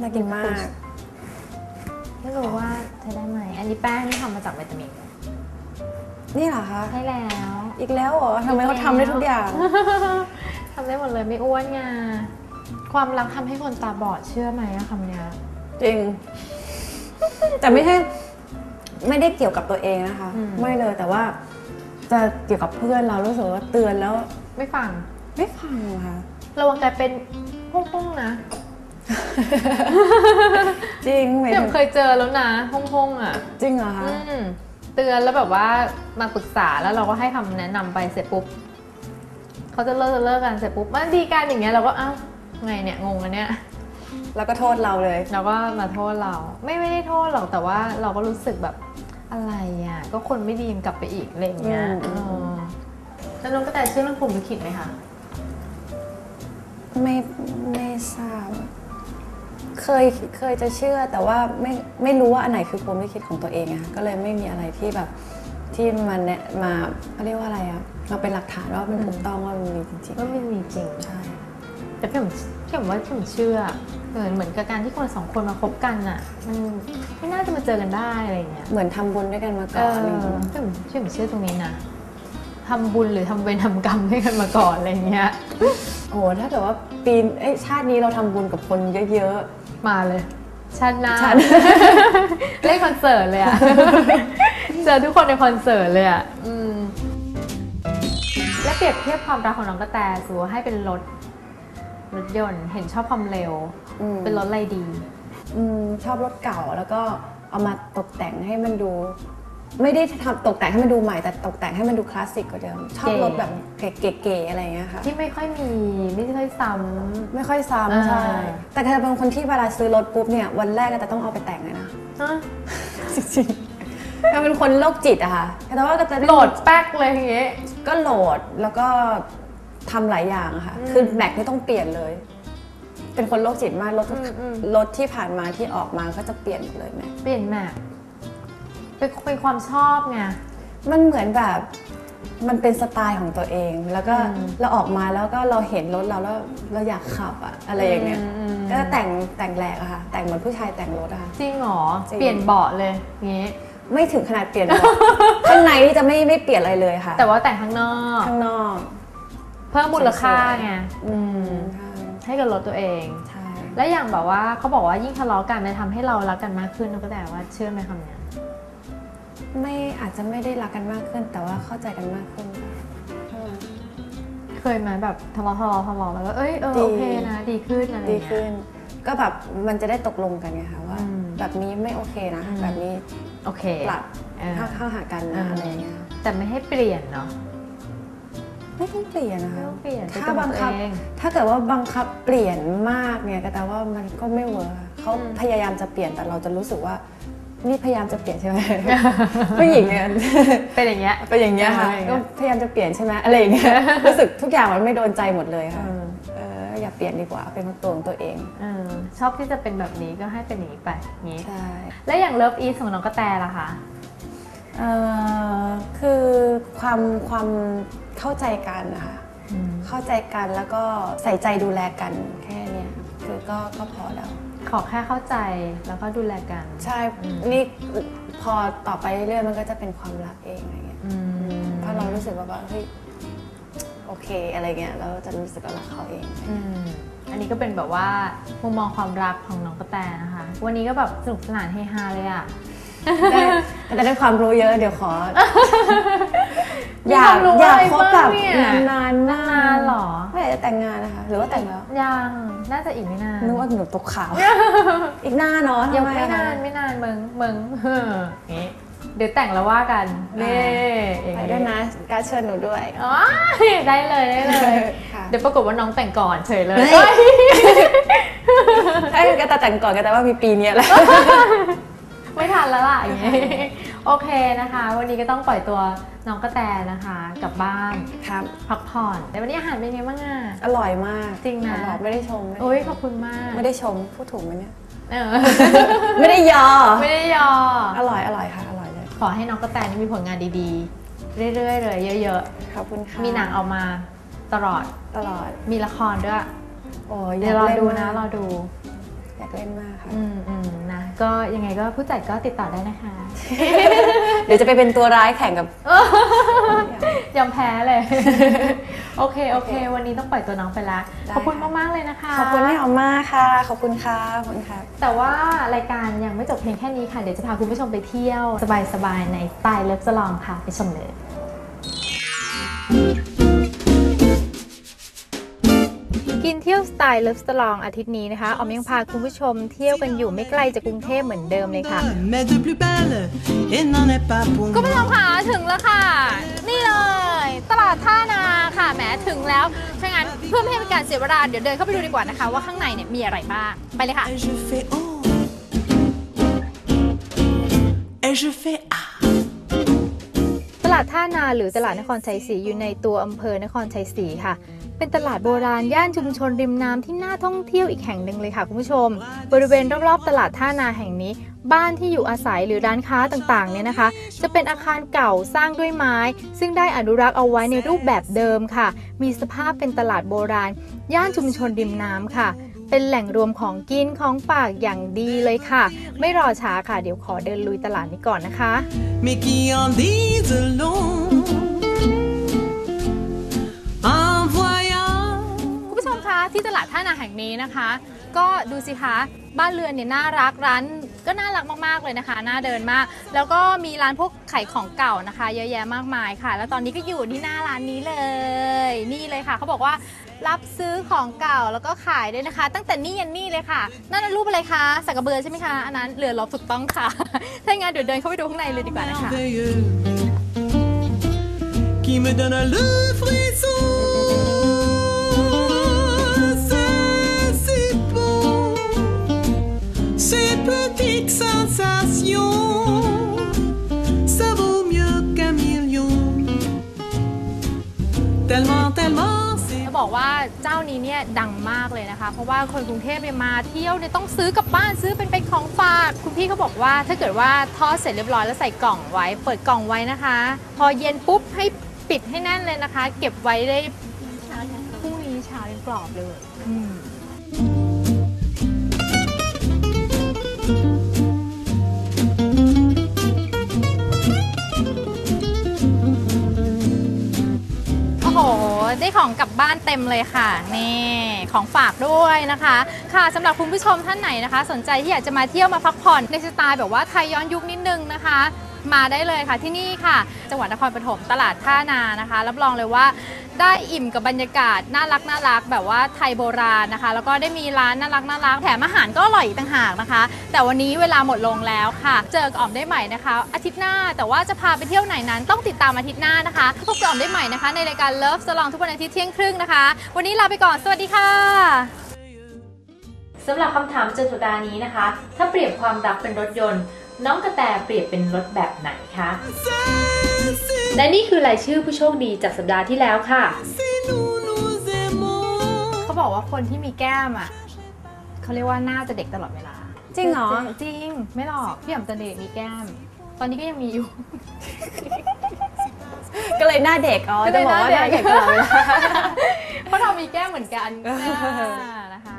น่ากินมาก ไม่รู้ว่าใช้ได้ไหม อันนี้แป้งที่ทำมาจากวิตามิน นี่เหรอคะ ใช่แล้ว อีกแล้วเหรอทำไมเขาทำได้ทุกอย่าง ทำได้หมดเลยไม่อ้วนไง ความรักทำให้คนตาบอดเชื่อไหมอะคำเนี้ย จริง แต่ไม่ใช่ ไม่ได้เกี่ยวกับตัวเองนะคะอืมไม่เลยแต่ว่าจะเกี่ยวกับเพื่อนเรารู้สึกว่าเตือนแล้ว ไม่ฟัง ไม่ฟังอะค่ะระวังกลายเป็นห้องห้องๆนะ จริงหมายเดี๋ยถึวงเคยเจอแล้วนะห้องห้องๆอะจริงเหรอคะอืมเตือนแล้วแบบว่ามาปรึกษาแล้วเราก็ให้คำแนะนำไปเสร็จปุ๊บเขาจะเลิกจะเลิกกันเสร็จปุ๊บมันดีกันอย่างเงี้ยเราก็เอ้าไงเนี่ยงงอันเนี้ยแล้วก็โทษเราเลยเราก็มาโทษเรา ไม่ไม่ได้โทษหรอกแต่ว่าเราก็รู้สึกแบบอะไรอะก็คนไม่ดีมันกลับไปอีกอะไรอย่างเงี้ยอืมเออแล้วน้องกระแตเชื่อเรื่องผมลิขิตไหมคะไม่ไม่ทราบ เคยเคยจะเชื่อแต่ว่าไม่ไม่รู้ว่าอันไหนคือพรหมลิขิตของตัวเองอะค่ะก็เลยไม่มีอะไรที่แบบที่มันแนะมาเขาเรียกว่าอะไรอะมาเป็นหลักฐานว่ามันถูกต้องว่ามันมีจริงว่ามันมีจริงๆใช่แต่พี่ผมพี่ผมว่าพี่ผมเชื่อเหมือนเหมือนกับการที่คนสองคนมาคบกันอะมันไม่น่าจะมาเจอกันได้อะไรอย่างเงี้ยเหมือนทำบุญด้วยกันมาเอก่อนออะไรอย่างเงี้ยพี่ผมพี่ผมเชื่อตรงนี้นะทำบุญหรือทำเวรทำกรรมให้กันมาก่อนอะไรอย่างเงี้ยโอ้โหถ้าเกิดว่าปีนเอ้ยชาตินี้เราทำบุญกับคนเยอะ มาเลยชาติหน้าชาติเล่นคอนเสิร์ตเลยอะเจอทุกคนในคอนเสิร์ตเลยอะอืมและเปรียบเทียบความรักของน้องกระแตสมมติว่าให้เป็นรถรถยนต์เห็นชอบความเร็วๆอืมเป็นรถอะไรดีอืมชอบรถเก่าแล้วก็เอามาตกแต่งให้มันดู ไม่ได้ทำตกแต่งให้มันดูใหม่แต่ตกแต่งให้มันดูคลาสสิกกว่าเดิม ชอบเก๋รถแบบเก๋ๆอะไรอย่างเงี้ยค่ะ ที่ไม่ค่อยมีไม่ค่อยซ้ ไม่ค่อยซ้อ่าำใช่แต่เธอเป็นคนที่เวลาซื้อรถปุ๊บเนี่ยวันแรกแต่ต้องเอาไปแต่งเลยนะำฮะจริงๆเธอเป็นคนโรคจิตอะค่ะแต่ว่าก็จะโหลดแป๊กเลยอย่างเงี้ย ก็โหลดแล้วก็ทำหลายอย่างอะค่ะ อืมคือแม็กนี่ต้องเปลี่ยนเลย เป็นคนโรคจิตมากรถทุกอืมอืม รถที่ผ่านมาที่ออกมาก็จะเปลี่ยนหมดเลยแม็กเปลี่ยนแมป เป็นเป็นความชอบไง มันเหมือนแบบมันเป็นสไตล์ของตัวเอง แล้วก็อืมเราออกมาแล้วก็เราเห็นรถเราแล้วเราอยากขับอะอะไรอย่างเงี้ยมมก็จะแต่งแต่งแหลกอะค่ะ แต่งเหมือนผู้ชายแต่งรถอะค่ะ จริงเหรอ จริง เปลี่ยนเบาะเลยอย่างงี้ ไม่ถึงขนาดเปลี่ยนหรอก ข้างในนี่จะไม่ไม่เปลี่ยนอะไรเลยค่ะ แต่ว่าแต่งข้างนอก ข้างนอก เพิ่มมูลค่าไงอือืมมใช่ให้กับรถตัวเอง ใช่ และอย่างแบบว่าเขาบอกว่ายิ่งทะเลาะกันจะทำให้เรารักกันมากขึ้นก็แต่ว่าเชื่อไหมคำเนี้ย ไม่อาจจะไม่ได้รักกันมากขึ้น แต่ว่าเข้าใจกันมากขึ้นค่ะเคยไหมแบบทะเลาะทะเลาะทะเลาะแล้วก็เอ้ยเออดีโอเคนะ ดีขึ้นอะไรอดีย่างเงี้ขึ้ยนก็แบบมันจะได้ตกลงกันไงคะว่า อืมแบบนี้ไม่โอเคนะ อืม แบบนี้โอเค ปรับเออ เข้าเข้าหากันเอนะออ อะไรอย่างเงี้ยแต่ไม่ให้เปลี่ยนเนาะไม่ต้องเปลี่ยนนะคะไม่ต้องเปลี่ยนถ้าบังคับเป็นตัวเอง ถ้าเกิดว่าบังคับเปลี่ยนมากเนี่ยก็แต่ว่ามันก็ไม่เวิร์คเขาอืม พยายามจะเปลี่ยนแต่เราจะรู้สึกว่า นี่พยายามจะเปลี่ยนใช่ไหมผู้หญิงเนี่ยเป็นอย่างเงี้ยเป็นอย่างเงี้ยค่ะเอออย่างเงี้ก็ยพยายามจะเปลี่ยนใช่ไหมอะไรอย่างเงี้ยรู้สึกทุกอย่างมันไม่โดนใจหมดเลยค่ะเออเอออย่าเปลี่ยนดีกว่าเป็นตัวของตัวเองเออชอบที่จะเป็นแบบนี้ก็ให้เป็นอย่างนี้ไปอย่างนี้ใช่แล้วอย่างเลิฟอีสของน้องกระแตล่ะคะเออคือความความเข้าใจกันนะคะเข้าใจกันแล้วก็ใส่ใจดูแลกันแค่เนี้ยคือก็ก็พอแล้ว ขอแค่เข้าใจแล้วก็ดูแลกัน ใช่อืมนี่พอต่อไปเรื่อยๆมันก็จะเป็นความรักเองอะไรเงี้ยอืมถ้าเรารู้สึกว่าแบบเฮ้ยโอเคอะไรเงี้ยเราจะรู้สึกว่ารักเขาเองอืมอันนี้ก็เป็นแบบว่ามุมมองความรักของน้องกระแตนะคะ วันนี้ก็แบบสนุกสนานเฮฮาเลยอะได้แต่ได้ความรู้เยอะเดี๋ยวขอมีอยาควากมรู้อยากอะไรคบแบบบ้างเนี่ยนานๆมากนานๆหรอ ไม่อยากจะแต่งงานนะคะ หรือว่าแต่งแล้วยังน่าจะอีกไม่นานนึกว่าหนูตกขาว อีกหน้าเนาะยังทำไม่อะคะนานไม่นานมึงมึงเฮ้ออย่างงี้เดี๋ยวแต่งแล้วว่ากันเน่อย่างไปงี้ด้วยนะการดเชิญหนูด้วยอ๋อได้เลยได้เลยค่ะเดี๋ยวปรากฏว่าน้องแต่งก่อนเฉยเลยเฮ้ยเอ้ยใช่ก็แต่แต่งก่อนก็แต่ว่ามีปีเนี้ยแหละไม่ทันแล้วล่ะอย่างงี้ โอเคนะคะ วันนี้ก็ต้องปล่อยตัวน้องกระแตนะคะกลับบ้านครับพักผ่อนแต่วันนี้อาหารเป็นไงบ้างอะอร่อยมากจริงนะขอบอกไม่ได้ชมไม่ได้โอ้ยขอบคุณมาก ไม่ได้ชมพูดถูกไหมเนี่ยเออไม่ได้ยอ ไม่ได้ยอ อร่อยอร่อยค่ะอร่อยเลยขอให้น้องกระแตนี่มีผลงานดีๆ เรื่อยๆเลยเยอะขอบคุณค่ะๆมีหนังออกมาตลอดตลอดมีละครด้วยโอ้ยเดี๋ยวรอากล่ดูมากนะรอดูออยากเล่นมากค่ะอืมอืมนะ ก็ยังไงก็ผู้จัดก็ติดต่อได้นะคะ เดี๋ยวจะไปเป็นตัวร้ายแข่งกับ ยอมแพ้เลย โอเค โอเค วันนี้ต้องปล่อยตัวน้องไปละได้ขอบคุณมาก ๆ เลยนะคะ ขอบคุณพี่หอมมากค่ะ ขอบคุณค่ะ ขอบคุณค่ะ แต่ว่ารายการยังไม่จบเพียงแค่นี้ค่ะ เดี๋ยวจะพาคุณผู้ชมไปเที่ยว สบาย ๆ ในสไตล์เลิฟสลองค่ะ ไปชมเลย กินเที่ยวสไตล์เลิฟสลองอาทิตย์นี้นะคะออมยังพาคุณผู้ชมเที่ยวกันอยู่ไม่ไกลจากกรุงเทพเหมือนเดิมเลยค่ะ mais de plus belle, et n'en est pas pour คุณผู้ชม moi. ค่ะถึงแล้วค่ะ นี่เลย ตลาดท่านาค่ะแหมถึงแล้วถ้างั้นเพื่อไม่ให้เป็นการเสียเวลาเดี๋ยวเดินเข้าไปดูดีกว่านะคะ ว่าข้างในเนี่ยมีอะไรบ้างไปเลยค่ะ Et je fais oh. Et je fais ah. ตลาดท่านาหรือตลาดนครชัยศรีอยู่ในตัวอำเภอนครชัยศรีค่ะ เป็นตลาดโบราณย่านชุมชนริมน้ำที่น่าท่องเที่ยวอีกแห่งหนึ่งเลยค่ะคุณผู้ชม บริเวณรอบๆตลาดท่านาแห่งนี้ บ้านที่อยู่อาศัยหรือร้านค้าต่างๆเนี่ยนะคะ จะเป็นอาคารเก่าสร้างด้วยไม้ ซึ่งได้อนุรักษ์เอาไว้ในรูปแบบเดิมค่ะ มีสภาพเป็นตลาดโบราณ ย่านชุมชนริมน้ำค่ะเป็นแหล่งรวมของกินของฝากอย่างดีเลยค่ะ ไม่รอช้าค่ะ เดี๋ยวขอเดินลุยตลาดนี้ก่อนนะคะ ที่ตลาดท่านาแห่งนี้นะคะ ก็ดูสิคะบ้านเรือนเนี่ยน่ารักร้านก็น่ารักมากๆเลยนะคะ น่าเดินมาก แล้วก็มีร้านพวกขายของเก่านะคะ เยอะแยะมากมายค่ะ แล้วตอนนี้ก็อยู่ที่หน้าร้านนี้เลย นี่เลยค่ะเขาบอกว่ารับซื้อของเก่าแล้วก็ขายด้วยนะคะ ตั้งแต่นี่ยันนี่เลยค่ะนั่นรูปอะไรคะสักกระเบือใช่ไหมคะอันนั้นเรือรบถูกต้องค่ะถ้าอย่างนั้นเดี๋ยวเดินเข้าไปดูข้างในเลยดีกว่านะคะ ces petites sensations, ça vaut mieux qu'un million. Tellement, tellement. จะบอกว่าเจ้านี้เนี่ยดังมากเลยนะคะ เพราะว่าคนกรุงเทพเนี่ยมาเที่ยวเนี่ยต้องซื้อกลับบ้านซื้อเป็นเป็นของฝากคุณพี่เขาบอกว่า ถ้าเกิดว่าทอดเสร็จเรียบร้อยแล้วใส่กล่องไว้ เปิดกล่องไว้นะคะ พอเย็นปุ๊บให้ปิดให้แน่นเลยนะคะ เก็บไว้ได้พรุ่งนี้เช้ายังกรอบเลยอืม ได้ของกลับบ้านเต็มเลยค่ะ นี่ของฝากด้วยนะคะ ค่ะสำหรับคุณผู้ชมท่านไหนนะคะ สนใจที่อยากจะมาเที่ยวมาพักผ่อนในสไตล์แบบว่าไทยย้อนยุคนิดนึงนะคะ มาได้เลยค่ะที่นี่ค่ะ จังหวัดนครปฐมตลาดท่านานะคะ รับรองเลยว่า ได้อิ่มกับบรรยากาศน่ารักน่ารักแบบว่าไทยโบราณนะคะ แล้วก็ได้มีร้านน่ารักน่ารักแถมอาหารก็อร่อยอีกต่างหากนะคะ แต่วันนี้เวลาหมดลงแล้วค่ะ เจอกับอ๋อมได้ใหม่นะคะ อาทิตย์หน้าแต่ว่าจะพาไปเที่ยวไหนนั้นต้องติดตามอาทิตย์หน้านะคะพบกับอ๋อมได้ใหม่นะคะ ในรายการ Love สลองทุกวันอาทิตย์เที่ยงครึ่งนะคะ วันนี้ลาไปก่อนสวัสดีค่ะสำหรับคำถามประจำสัปดานี้นะคะ ถ้าเปรียบความรักเป็นรถยนต์ น้องกระแตเปรียบเป็นรถแบบไหนคะ และนี่คือรายชื่อผู้โชคดีจากสัปดาห์ที่แล้วค่ะ si nous nous aimons. เขาบอกว่าคนที่มีแก้มอะเขาเรียกว่าหน้าจะเด็กตลอดเวลา จริงเหรอ จริง ไม่หรอกพี่อ๋อมจันเด็กมีแก้ม ตอนนี้ก็ยังมีอยู่ ก็เลยหน้าเด็กอ๋อก็เลจะยบอกว่าหหน้าน้าเด็เด็กกตลอดเวลาเพราะเรามีแก้มเหมือนกันอ่า